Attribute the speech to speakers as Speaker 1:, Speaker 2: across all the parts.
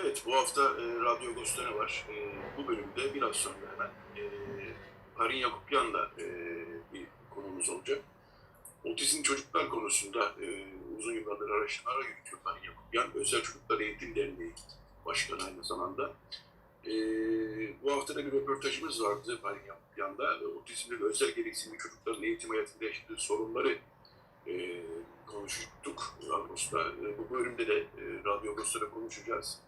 Speaker 1: Evet, bu hafta e, Radyo Agos'ta ne var? E, bu bölümde biraz sonra hemen e, Harin Yakupyan'la e, bir konumuz olacak. Otizm çocuklar konusunda e, uzun yıllardır araştırmalar yürütüyor Harin Yakupyan. Özel Çocuklar Eğitim Derneği Başkanı aynı zamanda. E, bu hafta da bir röportajımız vardı Harin Yakupyan'da. E, Otizmli ve özel gereksinimli çocukların eğitim hayatında yaşadığı sorunları e, konuştuk Agos'ta. E, bu bölümde de e, Radyo Agos'ta konuşacağız.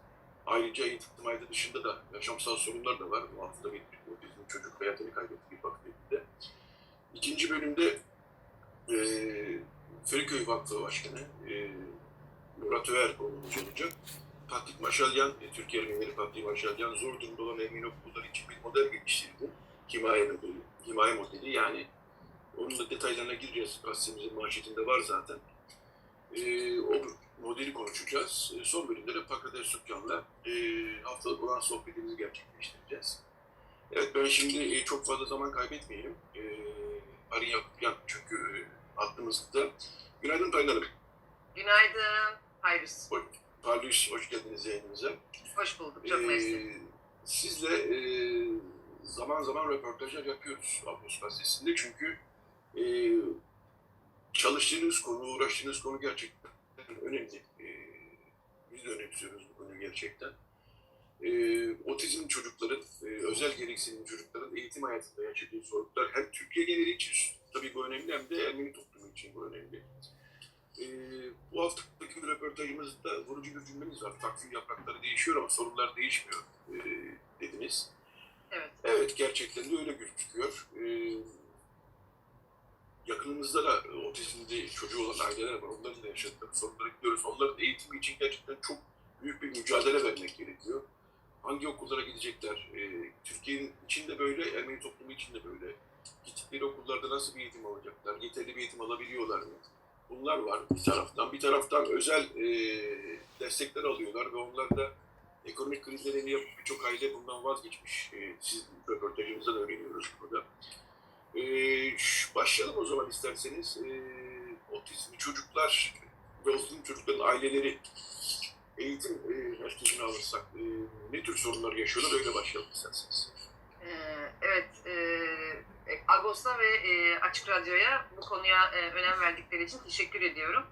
Speaker 1: Ayrıca eğitim hayatı dışında da yaşamsal sorunlar da var. Bu hafta bir otizm çocuk hayatını kaybetti bir bakımda. İkinci bölümde e, Feriköy Vakfı Başkanı e, Murat Öer konuğumuz olacak. Patrik Maşalyan, e, Türkiye Ermenileri Patrik Maşalyan zor durumda olan Ermeni okulları için bir model geliştirdi. Himaye modeli, himaye modeli yani onun da detaylarına gireceğiz. Gazetemizin manşetinde var zaten. E, o modeli konuşacağız. E, son bölümde de Pakrates Sukyan'la e, haftalık olan sohbetimizi gerçekleştireceğiz. Evet ben şimdi e, çok fazla zaman kaybetmeyelim. E, Arın Yakupyan çünkü e, aklımızda. Günaydın Tayin Hanım.
Speaker 2: Günaydın. Hayrus.
Speaker 1: Parlıyız, hoş geldiniz yayınımıza.
Speaker 2: Hoş bulduk. Çok
Speaker 1: Ee,
Speaker 2: mersi.
Speaker 1: sizle e, zaman zaman röportajlar yapıyoruz Agos Gazetesi'nde çünkü e, çalıştığınız konu, uğraştığınız konu gerçekten önemli. E, biz de önemsiyoruz bu konuyu gerçekten. E, otizm çocukların, e, özel gereksinimli çocukların eğitim hayatında yaşadığı zorluklar hem Türkiye geneli için tabii bu önemli hem de Ermeni toplumu için bu önemli. E, bu haftaki röportajımızda vurucu bir cümleniz var. Takvim yaprakları değişiyor ama sorunlar değişmiyor e, dediniz.
Speaker 2: Evet.
Speaker 1: Evet gerçekten de öyle gözüküyor. E, yakınımızda da otizmli çocuğu olan aileler var. Onların da yaşadıkları sorunları biliyoruz. Onların eğitimi için gerçekten çok büyük bir mücadele vermek gerekiyor. Hangi okullara gidecekler? E, Türkiye'nin içinde böyle, Ermeni toplumu için de böyle. Gittikleri okullarda nasıl bir eğitim alacaklar? Yeterli bir eğitim alabiliyorlar mı? Bunlar var bir taraftan. Bir taraftan özel e, destekler alıyorlar ve onlar da ekonomik krizlerini yapıp birçok aile bundan vazgeçmiş. E, siz röportajınızda da öğreniyoruz burada. E, şu- başlayalım o zaman isterseniz. E, otizmli çocuklar ve otizmli çocukların aileleri eğitim e, merkezine alırsak e, ne tür sorunlar yaşıyorlar öyle başlayalım isterseniz.
Speaker 2: Ee, evet. E, Agos'a ve e, Açık Radyo'ya bu konuya e, önem verdikleri için teşekkür ediyorum.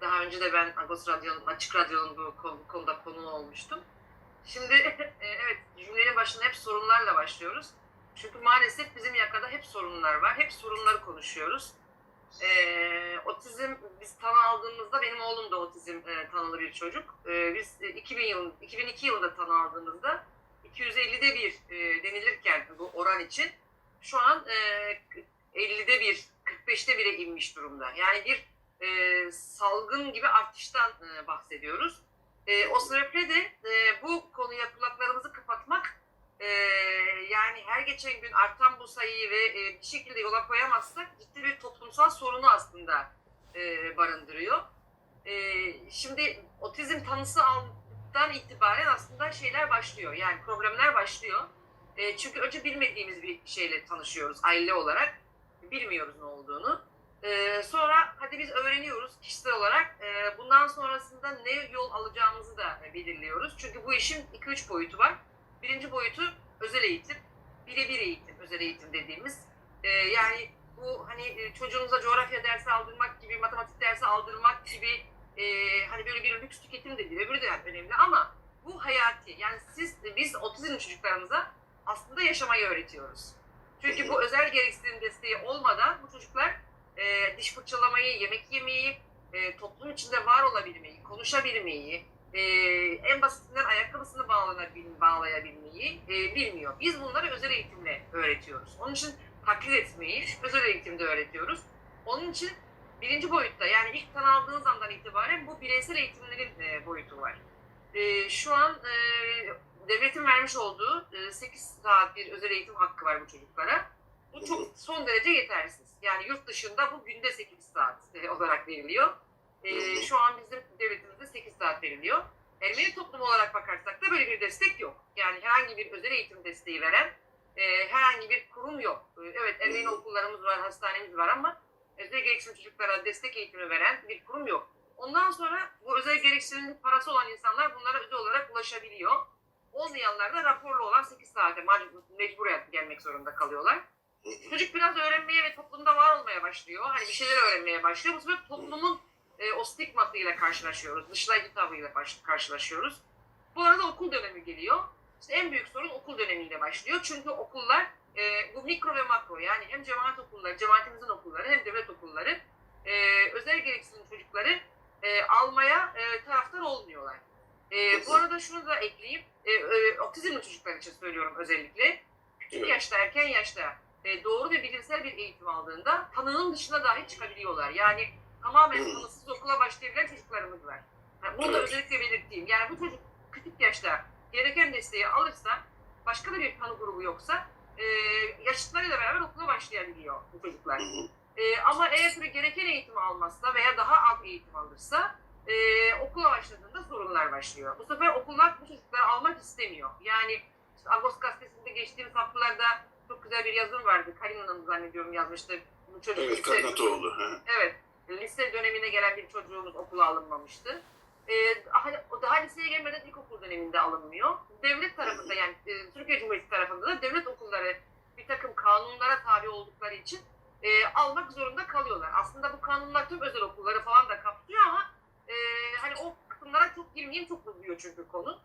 Speaker 2: Daha önce de ben Agos Radyo'nun, Açık Radyo'nun bu, konu- bu konuda konuğu olmuştum. Şimdi e, evet cümlenin başında hep sorunlarla başlıyoruz. Çünkü maalesef bizim yakada hep sorunlar var. Hep sorunları konuşuyoruz. Ee, otizm biz tanı aldığımızda benim oğlum da otizm e, tanılı bir çocuk. Ee, biz e, 2000 yıl, 2002 yılında tanı aldığımızda 250'de bir e, denilirken bu oran için şu an e, 50'de bir, 45'te 1'e inmiş durumda. Yani bir e, salgın gibi artıştan e, bahsediyoruz. E, o sebeple de e, bu konuya kulaklarımızı kapatmak yani her geçen gün artan bu sayıyı ve e, bir şekilde yola koyamazsak ciddi bir toplumsal sorunu aslında e, barındırıyor. E, şimdi otizm tanısı aldıktan itibaren aslında şeyler başlıyor. Yani problemler başlıyor. E, çünkü önce bilmediğimiz bir şeyle tanışıyoruz aile olarak. Bilmiyoruz ne olduğunu. E, sonra hadi biz öğreniyoruz kişisel olarak. E, bundan sonrasında ne yol alacağımızı da belirliyoruz. Çünkü bu işin 2-3 boyutu var. Birinci boyutu özel eğitim. Birebir eğitim, özel eğitim dediğimiz. E, yani bu hani e, çocuğunuza coğrafya dersi aldırmak gibi, matematik dersi aldırmak gibi e, hani böyle bir lüks tüketim de değil. Öbürü de önemli ama bu hayati. Yani siz, biz otizmli çocuklarımıza aslında yaşamayı öğretiyoruz. Çünkü bu özel gereksinim desteği olmadan bu çocuklar e, diş fırçalamayı, yemek yemeyi, e, toplum içinde var olabilmeyi, konuşabilmeyi, e, en basitinden ayakkabısını bağlanabil, bağlayabilmeyi e, bilmiyor. Biz bunları özel eğitimle öğretiyoruz. Onun için taklit etmeyi özel eğitimde öğretiyoruz. Onun için birinci boyutta yani ilk tanı aldığınız andan itibaren bu bireysel eğitimlerin e, boyutu var. E, şu an e, devletin vermiş olduğu e, 8 saat bir özel eğitim hakkı var bu çocuklara. Bu çok son derece yetersiz. Yani yurt dışında bu günde 8 saat e, olarak veriliyor. E, şu an bizim devletimizde 8 saat veriliyor. Ermeni toplumu olarak bakarsak da böyle bir destek yok. Yani herhangi bir özel eğitim desteği veren e, herhangi bir kurum yok. E, evet Ermeni okullarımız var, hastanemiz var ama özel gereksinim çocuklara destek eğitimi veren bir kurum yok. Ondan sonra bu özel gereksinimli parası olan insanlar bunlara özel olarak ulaşabiliyor. Olmayanlar da raporlu olan 8 saate mecburen gelmek zorunda kalıyorlar. Çocuk biraz öğrenmeye ve toplumda var olmaya başlıyor. Hani bir şeyler öğrenmeye başlıyor. Bu sefer toplumun e, o stigmasıyla karşılaşıyoruz. Dışlayıcı tavrıyla karşılaşıyoruz. Bu arada okul dönemi geliyor. İşte en büyük sorun okul döneminde başlıyor. Çünkü okullar e, bu mikro ve makro yani hem cemaat okulları, cemaatimizin okulları hem devlet okulları e, özel gereksinim çocukları e, almaya e, taraftar olmuyorlar. E, bu arada şunu da ekleyeyim. E, e, otizmli çocuklar için söylüyorum özellikle. Küçük yaşta, erken yaşta e, doğru ve bilimsel bir eğitim aldığında tanının dışına dahi çıkabiliyorlar. Yani tamamen tanısız okula başlayabilen çocuklarımız var. Yani bunu da özellikle belirteyim. Yani bu çocuk küçük yaşta gereken desteği alırsa, başka da bir tanı grubu yoksa e, yaşıtlarıyla beraber okula başlayabiliyor bu çocuklar. E, ama eğer gereken eğitimi almazsa veya daha az eğitim alırsa e, okula başladığında sorunlar başlıyor. Bu sefer okullar bu çocukları almak istemiyor. Yani işte Agos gazetesinde geçtiğimiz haftalarda çok güzel bir yazım vardı. Karina'nın zannediyorum yazmıştı. Bu çocuk
Speaker 1: Evet, Karnatoğlu.
Speaker 2: Evet. Lise dönemine gelen bir çocuğumuz okula alınmamıştı. Hani o daha liseye gelmeden ilkokul döneminde alınmıyor. Devlet tarafında yani e, Türkiye Cumhuriyeti tarafında da devlet okulları bir takım kanunlara tabi oldukları için e, almak zorunda kalıyorlar. Aslında bu kanunlar tüm özel okulları falan da kapsıyor ama e, hani o kısımlara çok girmeyeyim çok uzuyor çünkü konu.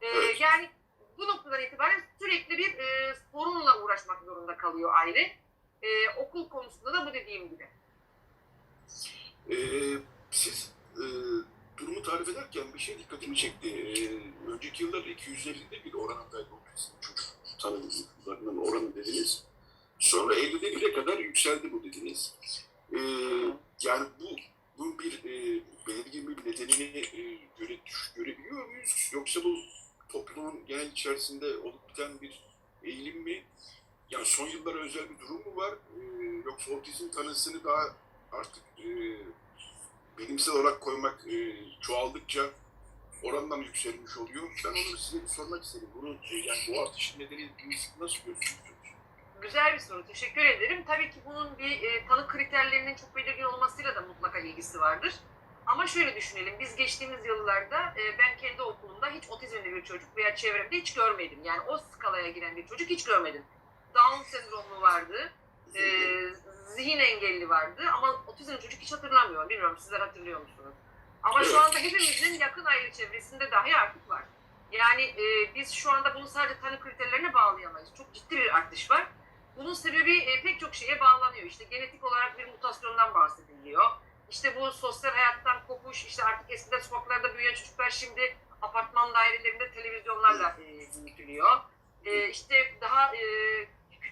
Speaker 2: E,
Speaker 1: Evet.
Speaker 2: Yani bu noktadan itibaren sürekli bir e, sorunla uğraşmak zorunda kalıyor aile. E, okul konusunda da bu dediğim gibi.
Speaker 1: Ee, siz e, durumu tarif ederken bir şey dikkatimi çekti. Ee, önceki yıllarda 250'de bir oranındaydı otizm çocuk tanımlarının oranı dediniz. Sonra 50'de 1'e kadar yükseldi bu dediniz. Ee, yani bu bunun bir e, belirgin bir nedenini e, göre, görebiliyor muyuz? Yoksa bu toplumun genel içerisinde olup biten bir eğilim mi? Yani son yıllara özel bir durum mu var? Ee, yoksa otizm tanısını daha artık e, bilimsel olarak koymak e, çoğaldıkça orandan yükselmiş oluyor. Ben onu size bir sormak istedim. Bunu e, yani bu artışın nedeni nasıl görüyorsunuz?
Speaker 2: Güzel bir soru. Teşekkür ederim. Tabii ki bunun bir e, tanı kriterlerinin çok belirgin olmasıyla da mutlaka ilgisi vardır. Ama şöyle düşünelim. Biz geçtiğimiz yıllarda e, ben kendi okulumda hiç otizmli bir çocuk veya çevremde hiç görmedim. Yani o skalaya giren bir çocuk hiç görmedim. Down sendromlu vardı. e, zihin engelli vardı ama otizmli çocuk hiç hatırlamıyorum. Bilmiyorum sizler hatırlıyor musunuz? Ama şu anda hepimizin yakın aile çevresinde dahi artık var. Yani e, biz şu anda bunu sadece tanı kriterlerine bağlayamayız. Çok ciddi bir artış var. Bunun sebebi e, pek çok şeye bağlanıyor. İşte genetik olarak bir mutasyondan bahsediliyor. İşte bu sosyal hayattan kopuş, işte artık eskiden sokaklarda büyüyen çocuklar şimdi apartman dairelerinde televizyonlarla e, büyütülüyor. E, işte daha e,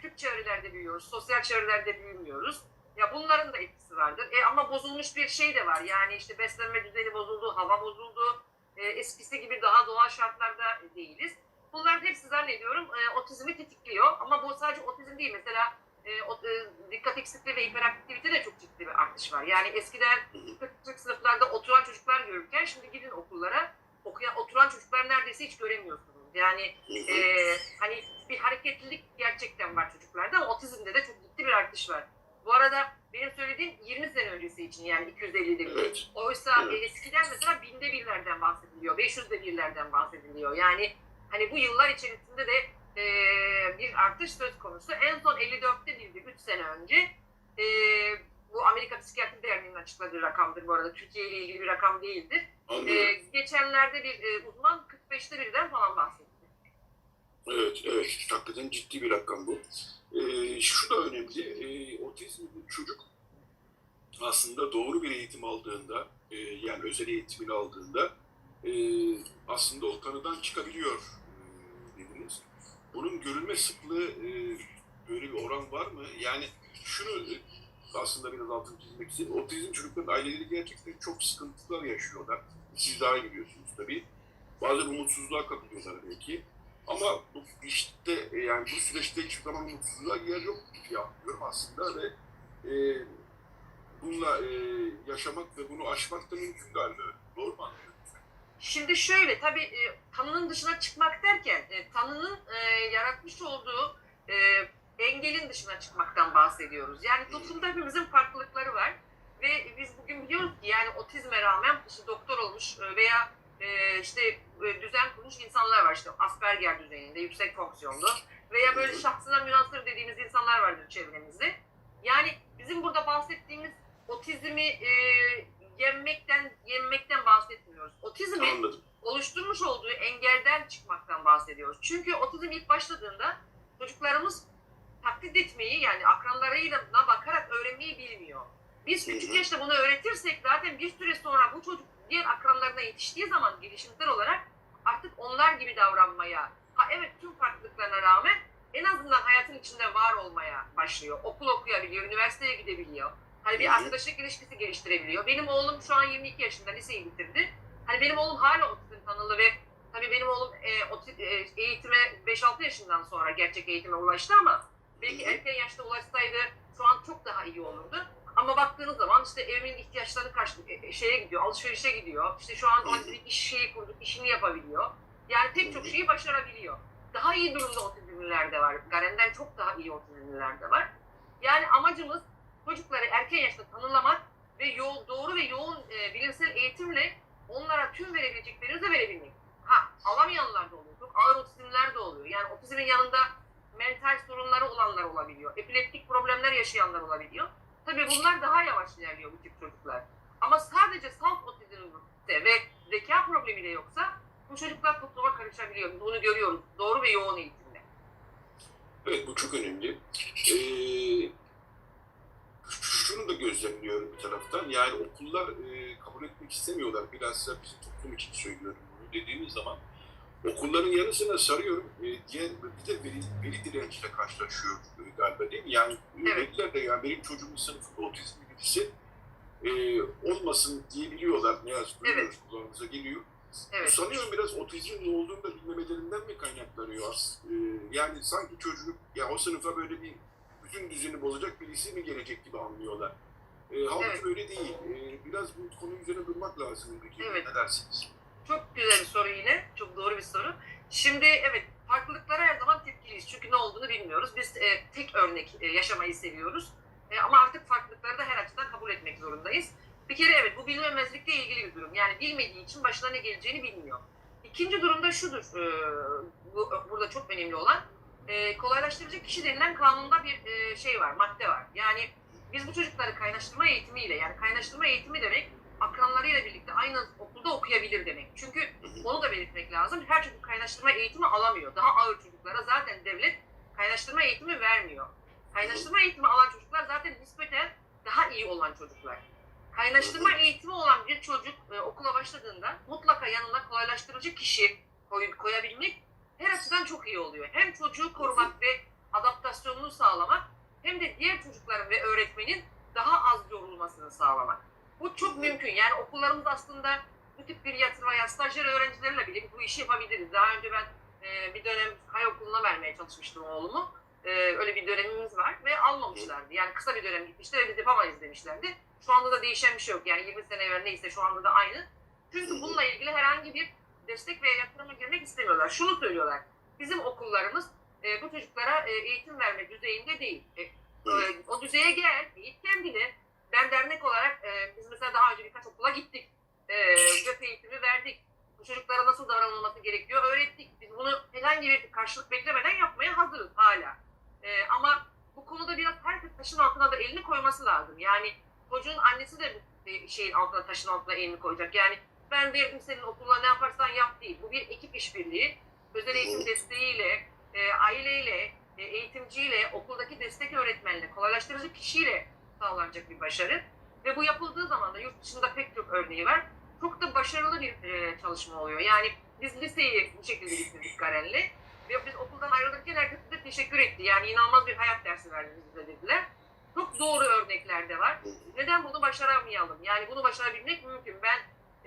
Speaker 2: küçük çevrelerde büyüyoruz, sosyal çevrelerde büyümüyoruz. Ya bunların da etkisi vardır. E, ama bozulmuş bir şey de var. Yani işte beslenme düzeni bozuldu, hava bozuldu. E, eskisi gibi daha doğal şartlarda değiliz. Bunların hepsi zannediyorum e, otizmi tetikliyor. Ama bu sadece otizm değil. Mesela e, o, e, dikkat eksikliği ve hiperaktivite de çok ciddi bir artış var. Yani eskiden küçük sınıflarda oturan çocuklar görürken şimdi gidin okullara okuyan oturan çocuklar neredeyse hiç göremiyorsunuz. Yani e, hani bir hareketlilik gerçekten var çocuklarda ama otizmde de çok ciddi bir artış var. Bu arada benim söylediğim 20 sene öncesi için yani 250'de bir.
Speaker 1: Evet.
Speaker 2: Oysa
Speaker 1: Evet.
Speaker 2: eskiden mesela binde birlerden bahsediliyor, 500'de birlerden bahsediliyor. Yani hani bu yıllar içerisinde de e, bir artış söz konusu. En son 54'te birdi 3 sene önce. E, bu Amerika Psikiyatri Derneği'nin açıkladığı rakamdır bu arada. Türkiye ile ilgili bir rakam değildir. E, geçenlerde bir e, uzman 45'te birden falan bahsetti.
Speaker 1: Evet, evet. Hakikaten ciddi bir rakam bu. Ee, şu da önemli. Ee, otizmli çocuk aslında doğru bir eğitim aldığında, e, yani özel eğitimini aldığında e, aslında o tanıdan çıkabiliyor e, dediniz. Bunun görülme sıklığı e, böyle bir oran var mı? Yani şunu aslında biraz altını çizmek istedim. Otizm çocukların aileleri gerçekten çok sıkıntılar yaşıyorlar. Siz daha iyi biliyorsunuz tabii. Bazen umutsuzluğa kapılıyorlar belki. Ama bu işte e, yani bu süreçte hiçbir zaman umutsuzluğa yer yok diye anlıyorum aslında ve e, bununla e, yaşamak ve bunu aşmak da mümkün galiba. Doğru mu anlıyorum?
Speaker 2: Şimdi şöyle tabii e, tanının dışına çıkmak derken e, tanının e, yaratmış olduğu e, engelin dışına çıkmaktan bahsediyoruz. Yani toplumda hepimizin farklılıkları var ve biz bugün biliyoruz ki yani Yani otizme rağmen işte doktor olmuş e, veya e, işte e, düzen kurmuş insanlar var işte Asperger düzeyinde, yüksek fonksiyonlu veya böyle şahsına münasır dediğimiz insanlar vardır çevremizde. Yani bizim burada bahsettiğimiz otizmi e, yenmekten yenmekten bahsetmiyoruz. Otizmi
Speaker 1: Anladım.
Speaker 2: oluşturmuş olduğu engelden çıkmaktan bahsediyoruz. Çünkü otizm ilk başladığında çocuklarımız taklit etmeyi yani akranlarıyla bakarak öğrenmeyi bilmiyor. Biz küçük yaşta bunu öğretirsek zaten bir süre sonra bu çocuk diğer akranlarına yetiştiği zaman gelişimsel olarak artık onlar gibi davranmaya, ha evet tüm farklılıklarına rağmen en azından hayatın içinde var olmaya başlıyor. Okul okuyabiliyor, üniversiteye gidebiliyor. Hani bir arkadaşlık ilişkisi geliştirebiliyor. Benim oğlum şu an 22 yaşında liseyi bitirdi. Hani benim oğlum hala otizm tanılı ve tabii benim oğlum e, oti- e, eğitime 5-6 yaşından sonra gerçek eğitime ulaştı ama belki erken yaşta ulaşsaydı şu an çok daha iyi olurdu. Ama baktığınız zaman işte evimin ihtiyaçlarını karşılık e, şeye gidiyor, alışverişe gidiyor. İşte şu an bir iş şeyi kurduk, işini yapabiliyor. Yani pek çok şeyi başarabiliyor. Daha iyi durumda otizmliler de var. Garen'den çok daha iyi otizmliler de var. Yani amacımız çocukları erken yaşta tanımlamak ve yo- doğru ve yoğun e, bilimsel eğitimle onlara tüm verebileceklerimizi verebilmek. Ha alamayanlar da oluyor. Çok ağır otizmler de oluyor. Yani otizmin yanında mental sorunları olanlar olabiliyor. Epileptik problemler yaşayanlar olabiliyor. Tabii bunlar daha yavaş ilerliyor bu tip çocuklar. Ama sadece salt otizmde ve zeka problemi de yoksa bu çocuklar topluma karışabiliyor. Bunu görüyoruz. Doğru ve yoğun eğitimle.
Speaker 1: Evet bu çok önemli. Ee, şunu da gözlemliyorum bir taraftan. Yani okullar e, kabul etmek istemiyorlar. Bilhassa bizim toplum için söylüyorum bunu dediğimiz zaman. Okulların yanı sıra sarıyorum. E, diğer bir de veri, veri direnciyle karşılaşıyor e, galiba değil mi? Yani e,
Speaker 2: Evet.
Speaker 1: veliler de yani benim çocuğumun sınıfında otizmli birisi e, olmasın diyebiliyorlar. Ne yazık ki
Speaker 2: Evet.
Speaker 1: kulağımıza geliyor.
Speaker 2: Evet.
Speaker 1: sanıyorum biraz otizmin ne olduğunu da bilmemelerinden mi kaynaklanıyor? As- e, yani sanki çocuk ya o sınıfa böyle bir bütün düzeni bozacak birisi mi gelecek gibi anlıyorlar. E, halbuki
Speaker 2: Evet.
Speaker 1: öyle değil. E, biraz bu konu üzerine durmak lazım. Peki
Speaker 2: Evet.
Speaker 1: ne dersiniz?
Speaker 2: Çok güzel bir soru yine. Çok doğru bir soru. Şimdi evet farklılıklara her zaman tepkiliyiz. Çünkü ne olduğunu bilmiyoruz. Biz e, tek örnek e, yaşamayı seviyoruz. E, ama artık farklılıkları da her açıdan kabul etmek zorundayız. Bir kere evet bu bilinmemezlikle ilgili bir durum. Yani bilmediği için başına ne geleceğini bilmiyor. İkinci durumda şudur. e, bu, burada çok önemli olan e, kolaylaştırıcı kişi denilen kanunda bir e, şey var, madde var. Yani biz bu çocukları kaynaştırma eğitimiyle yani kaynaştırma eğitimi demek akranlarıyla birlikte aynı okulda okuyabilir demek. Çünkü onu da belirtmek lazım. Her çocuk kaynaştırma eğitimi alamıyor. Daha ağır çocuklara zaten devlet kaynaştırma eğitimi vermiyor. Kaynaştırma eğitimi alan çocuklar zaten nispeten daha iyi olan çocuklar. Kaynaştırma eğitimi olan bir çocuk e, okula başladığında mutlaka yanına kolaylaştırıcı kişi koy, koyabilmek her açıdan çok iyi oluyor. Hem çocuğu korumak ve adaptasyonunu sağlamak hem de diğer çocukların ve öğretmenin daha az yorulmasını sağlamak. Bu çok mümkün. Yani okullarımız aslında bu tip bir yatırmaya stajyer öğrencilerle bile bu işi yapabiliriz. Daha önce ben e, bir dönem Kay Okulu'na vermeye çalışmıştım oğlumu. E, öyle bir dönemimiz var ve almamışlardı. Yani kısa bir dönem gitmişti ve biz yapamayız demişlerdi. Şu anda da değişen bir şey yok. Yani 20 sene evvel neyse şu anda da aynı. Çünkü bununla ilgili herhangi bir destek veya yatırıma girmek istemiyorlar. Şunu söylüyorlar. Bizim okullarımız e, bu çocuklara e, eğitim verme düzeyinde değil. E, e, o düzeye gel, eğit kendini. Ben dernek olarak e, biz mesela daha önce birkaç okula gittik. E, göp eğitimi verdik. Bu çocuklara nasıl davranılması gerekiyor öğrettik. Biz bunu herhangi bir karşılık beklemeden yapmaya hazırız hala. E, ama bu konuda biraz herkes taşın altına da elini koyması lazım. Yani çocuğun annesi de bu e, şeyin altına, taşın altına elini koyacak. Yani ben verdim senin okuluna ne yaparsan yap değil. Bu bir ekip işbirliği. Özel eğitim desteğiyle, e, aileyle, e, eğitimciyle, okuldaki destek öğretmenle, kolaylaştırıcı kişiyle sağlanacak bir başarı. Ve bu yapıldığı zaman da yurt dışında pek çok örneği var. Çok da başarılı bir e, çalışma oluyor. Yani biz liseyi bu şekilde bitirdik Garen'le. Ve biz okuldan ayrılırken herkes bize teşekkür etti. Yani inanılmaz bir hayat dersi verdiniz bize dediler. Çok doğru örnekler de var. Neden bunu başaramayalım? Yani bunu başarabilmek mümkün. Ben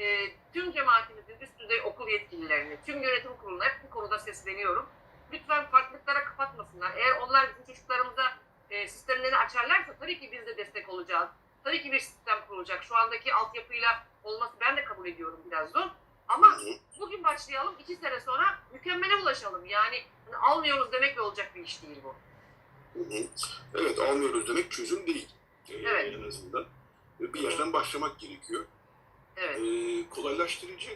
Speaker 2: e, tüm cemaatimizin üst düzey okul yetkililerini, tüm yönetim kuruluna hep bu konuda sesleniyorum. Lütfen farklılıklara kapatmasınlar. Eğer onlar bizim çocuklarımıza e, sistemlerini açarlarsa tabii ki biz de destek olacağız. Tabii ki bir sistem kurulacak. Şu andaki altyapıyla olması ben de kabul ediyorum biraz zor. Ama bugün başlayalım, iki sene sonra mükemmele ulaşalım. Yani hani almıyoruz demekle olacak bir iş değil bu.
Speaker 1: Evet almıyoruz demek çözüm değil. Ee,
Speaker 2: Evet.
Speaker 1: En azından. Bir yerden başlamak gerekiyor.
Speaker 2: Evet.
Speaker 1: e, kolaylaştırıcı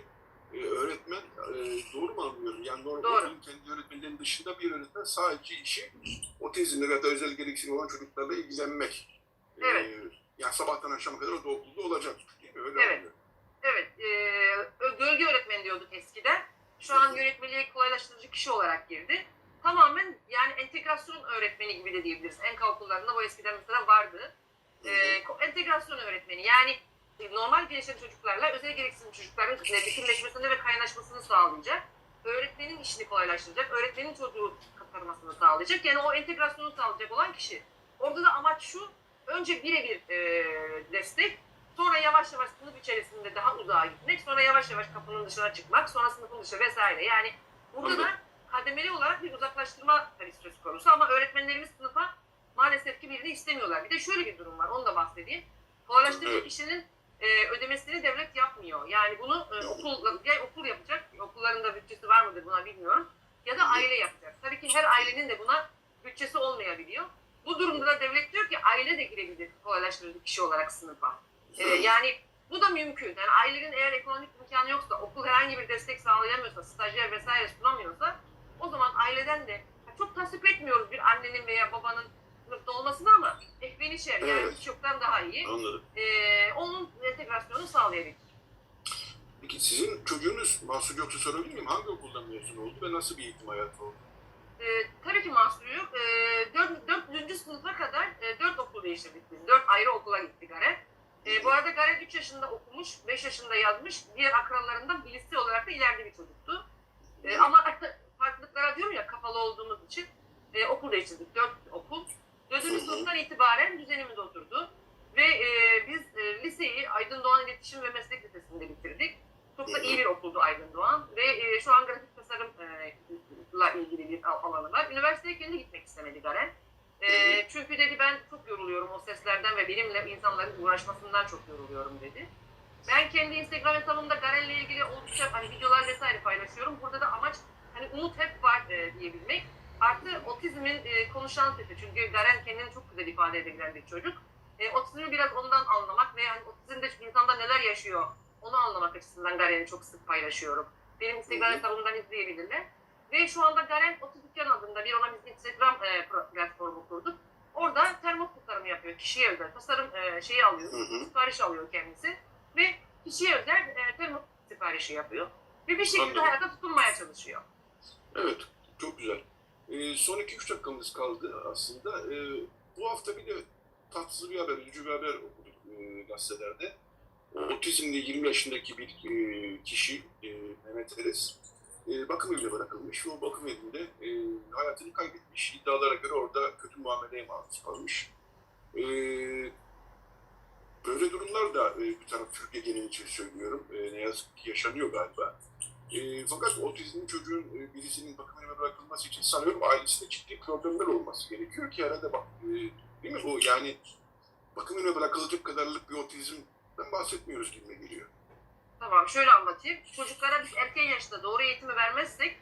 Speaker 1: e, öğretmen e, doğru mu anlıyorum? Yani normal
Speaker 2: Doğru.
Speaker 1: okulun kendi öğretmenlerinin dışında bir öğretmen sadece işi otizmle ya da özel gereksinim olan çocuklarla ilgilenmek. E,
Speaker 2: Evet.
Speaker 1: yani sabahtan akşama kadar o da okulda olacak. Değil mi? Öyle
Speaker 2: Evet.
Speaker 1: anlıyorum.
Speaker 2: Diyorduk eskiden. Şu an yönetmeliğe kolaylaştırıcı kişi olarak girdi. Tamamen yani entegrasyon öğretmeni gibi de diyebiliriz. Enka okullarında bu eskiden mesela vardı. E, ko- entegrasyon öğretmeni yani normal gelişen çocuklarla özel gereksinim çocukların bütünleşmesini ve kaynaşmasını sağlayacak. Öğretmenin işini kolaylaştıracak. Öğretmenin çocuğu katılmasını sağlayacak. Yani o entegrasyonu sağlayacak olan kişi. Orada da amaç şu, önce birebir e, destek, Sonra yavaş yavaş sınıf içerisinde daha uzağa gitmek, sonra yavaş yavaş kapının dışına çıkmak, sonra sınıfın dışı vesaire. Yani burada da kademeli olarak bir uzaklaştırma tabii söz konusu ama öğretmenlerimiz sınıfa maalesef ki birini istemiyorlar. Bir de şöyle bir durum var, onu da bahsedeyim. Kolaylaştırıcı kişinin e, ödemesini devlet yapmıyor. Yani bunu e, okul, ya okul yapacak, okulların da bütçesi var mıdır buna bilmiyorum. Ya da aile yapacak. Tabii ki her ailenin de buna bütçesi olmayabiliyor. Bu durumda da devlet diyor ki aile de girebilir kolaylaştırıcı kişi olarak sınıfa. Ee, yani bu da mümkün. Yani ailenin eğer ekonomik imkanı yoksa, okul herhangi bir destek sağlayamıyorsa, stajyer vesaire sunamıyorsa o zaman aileden de çok tasvip etmiyoruz bir annenin veya babanın sınıfta olmasını ama ehvenişer yani
Speaker 1: Evet.
Speaker 2: hiç yoktan daha iyi.
Speaker 1: Anladım.
Speaker 2: Ee, onun entegrasyonu sağlayabilir.
Speaker 1: Peki sizin çocuğunuz mahsur yoksa sorabilir miyim? Hangi okuldan mezun oldu ve nasıl bir eğitim hayatı oldu?
Speaker 2: Ee, tabii ki yok. Ee, dört, dördüncü sınıfa kadar e, dört okul değiştirdik biz. Dört ayrı okula gittik Garen. Ee, bu arada Garen 3 yaşında okumuş, 5 yaşında yazmış. Diğer akranlarından birisi olarak da ileride bir çocuktu. Ee, ama farklılıklara diyorum ya kapalı olduğumuz için e, okul değiştirdik. Dört okul. Dördüncü sınıftan itibaren düzenimiz oturdu. Ve e, biz e, liseyi Aydın Doğan İletişim ve Meslek Lisesi'nde bitirdik. Çok da iyi bir okuldu Aydın Doğan. Ve e, şu an grafik tasarımla ilgili bir al- alanı var. Üniversiteye kendi gitmek istemedi Garen. E, çünkü dedi ben çok yoruluyorum o seslerden ve benimle insanların uğraşmasından çok yoruluyorum dedi. Ben kendi Instagram hesabımda Garen'le ilgili oldukça hani videolar vesaire paylaşıyorum. Burada da amaç hani umut hep var e, diyebilmek. Artı otizmin e, konuşan sesi. Çünkü Garen kendini çok güzel ifade edebilen bir çocuk. E, otizmi biraz ondan anlamak ve hani otizmde insanda neler yaşıyor onu anlamak açısından Garen'i çok sık paylaşıyorum. Benim Instagram hesabımdan izleyebilirler. Ve şu anda Garen Otiz Dükkan adında bir ona biz Instagram e, platformu kurduk. Orada termos tasarımı yapıyor. Kişiye özel tasarım e, şeyi alıyor.
Speaker 1: Hı hı.
Speaker 2: Sipariş alıyor kendisi. Ve kişiye özel e, termos siparişi yapıyor. Ve bir şekilde
Speaker 1: Anladım.
Speaker 2: hayata tutunmaya çalışıyor.
Speaker 1: Evet, çok güzel. Ee, son 2-3 dakikamız kaldı aslında. Ee, bu hafta bir de tatsız bir haber, üzücü bir haber okuduk e, gazetelerde. Otizmli 20 yaşındaki bir e, kişi, e, Mehmet Eres, e, bakım evine bırakılmış ve bakım evinde e, hayatını kaybetmiş. İddialara göre orada kötü muameleye maruz kalmış. E, böyle durumlar da e, bir taraf Türkiye geneli için söylüyorum. E, ne yazık ki yaşanıyor galiba. E, fakat otizmli çocuğun e, birisinin bakım evine bırakılması için sanıyorum ailesinde ciddi problemler olması gerekiyor ki herhalde bak e, değil mi bu yani bakım evine bırakılacak kadarlık bir otizmden bahsetmiyoruz gibi geliyor.
Speaker 2: Tamam şöyle anlatayım. Çocuklara biz erken yaşta doğru eğitimi vermezsek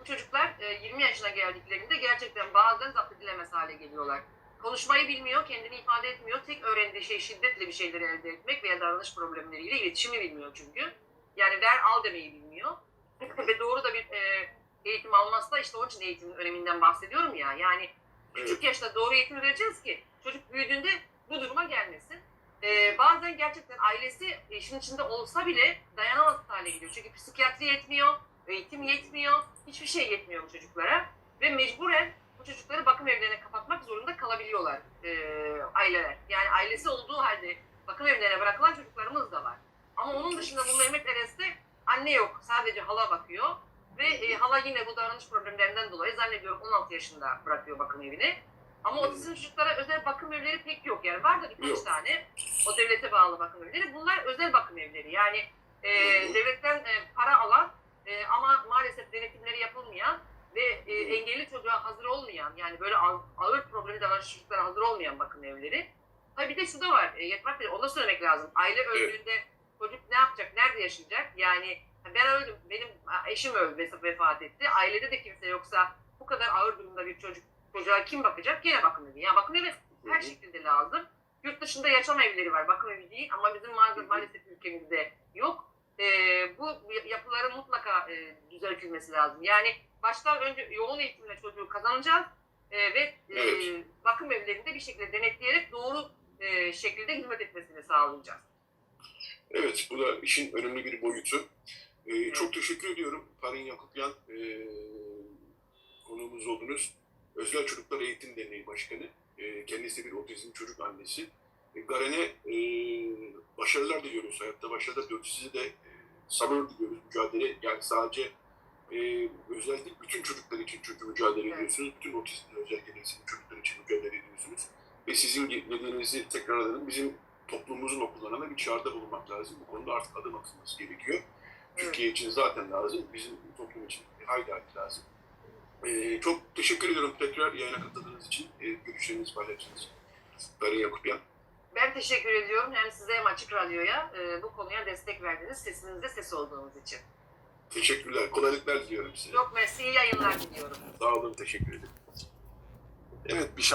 Speaker 2: bu çocuklar e, 20 yaşına geldiklerinde gerçekten bazen zapt edilemez hale geliyorlar. Konuşmayı bilmiyor, kendini ifade etmiyor. Tek öğrendiği şey şiddetle bir şeyleri elde etmek veya davranış problemleriyle iletişimi bilmiyor çünkü. Yani ver al demeyi bilmiyor. Ve doğru da bir e, eğitim almazsa işte onun için eğitimin öneminden bahsediyorum ya. Yani küçük yaşta doğru eğitimi vereceğiz ki çocuk büyüdüğünde bu duruma gelmesin. Ee, bazen gerçekten ailesi işin içinde olsa bile dayanamaz hale geliyor. Çünkü psikiyatri yetmiyor, eğitim yetmiyor, hiçbir şey yetmiyor bu çocuklara. Ve mecburen bu çocukları bakım evlerine kapatmak zorunda kalabiliyorlar ee, aileler. Yani ailesi olduğu halde bakım evlerine bırakılan çocuklarımız da var. Ama onun dışında bu Mehmet Eres'te anne yok, sadece hala bakıyor. Ve e, hala yine bu davranış problemlerinden dolayı zannediyorum 16 yaşında bırakıyor bakım evini. Ama otizm çocuklara özel bakım evleri pek yok. Yani var da birkaç tane o devlete bağlı bakım evleri. Bunlar özel bakım evleri. Yani e, devletten e, para alan e, ama maalesef denetimleri yapılmayan ve e, engelli çocuğa hazır olmayan yani böyle ağ- ağır problemi davranış çocuklara hazır olmayan bakım evleri. Ha bir de şu da var. E, Yetmek Bey, onu da söylemek lazım. Aile öldüğünde çocuk ne yapacak? Nerede yaşayacak? Yani ben öldüm. Benim eşim öldü, vef- vefat etti. Ailede de kimse yoksa bu kadar ağır durumda bir çocuk çocuğa kim bakacak? Gene bakım evi. Yani bakım evi her şekilde lazım. Yurt dışında yaşam evleri var. Bakım evi değil ama bizim maalesef, maalesef ülkemizde yok. E, bu yapıların mutlaka e, düzeltilmesi lazım. Yani baştan önce yoğun eğitimle çocuğu kazanacağız e, ve e,
Speaker 1: Evet.
Speaker 2: bakım evlerinde bir şekilde denetleyerek doğru e, şekilde hizmet etmesini sağlayacağız.
Speaker 1: Evet, bu da işin önemli bir boyutu. Ee, Çok teşekkür ediyorum Parin Yakupyan e, konuğumuz oldunuz. Özel Çocuklar Eğitim Derneği Başkanı. E, kendisi bir otizm çocuk annesi. E, Garen'e e, başarılar diliyoruz, hayatta başarılar diliyoruz. Size de e, sabır diliyoruz, mücadele. Yani sadece e, özellikle bütün çocuklar için çünkü mücadele
Speaker 2: Evet.
Speaker 1: ediyorsunuz. Bütün otizmle özel gereksinimli çocuklar için mücadele ediyorsunuz. Ve sizin dediğinizi tekrar edelim. Bizim toplumumuzun okullarına bir çağrıda bulunmak lazım. Bu konuda artık adım atılması gerekiyor. Türkiye için zaten lazım. Bizim toplum için hayli hayli lazım. Ee, çok teşekkür ediyorum tekrar yayına katıldığınız için. Ee, görüşlerinizi paylaştığınız için. Garin Yakupyan.
Speaker 2: Ben teşekkür ediyorum hem size hem Açık Radyo'ya e, bu konuya destek verdiniz. Sesinizde ses olduğunuz için.
Speaker 1: Teşekkürler. Kolaylıklar diliyorum size.
Speaker 2: Çok mersi, iyi yayınlar diliyorum.
Speaker 1: Sağ olun. Teşekkür ederim. Evet bir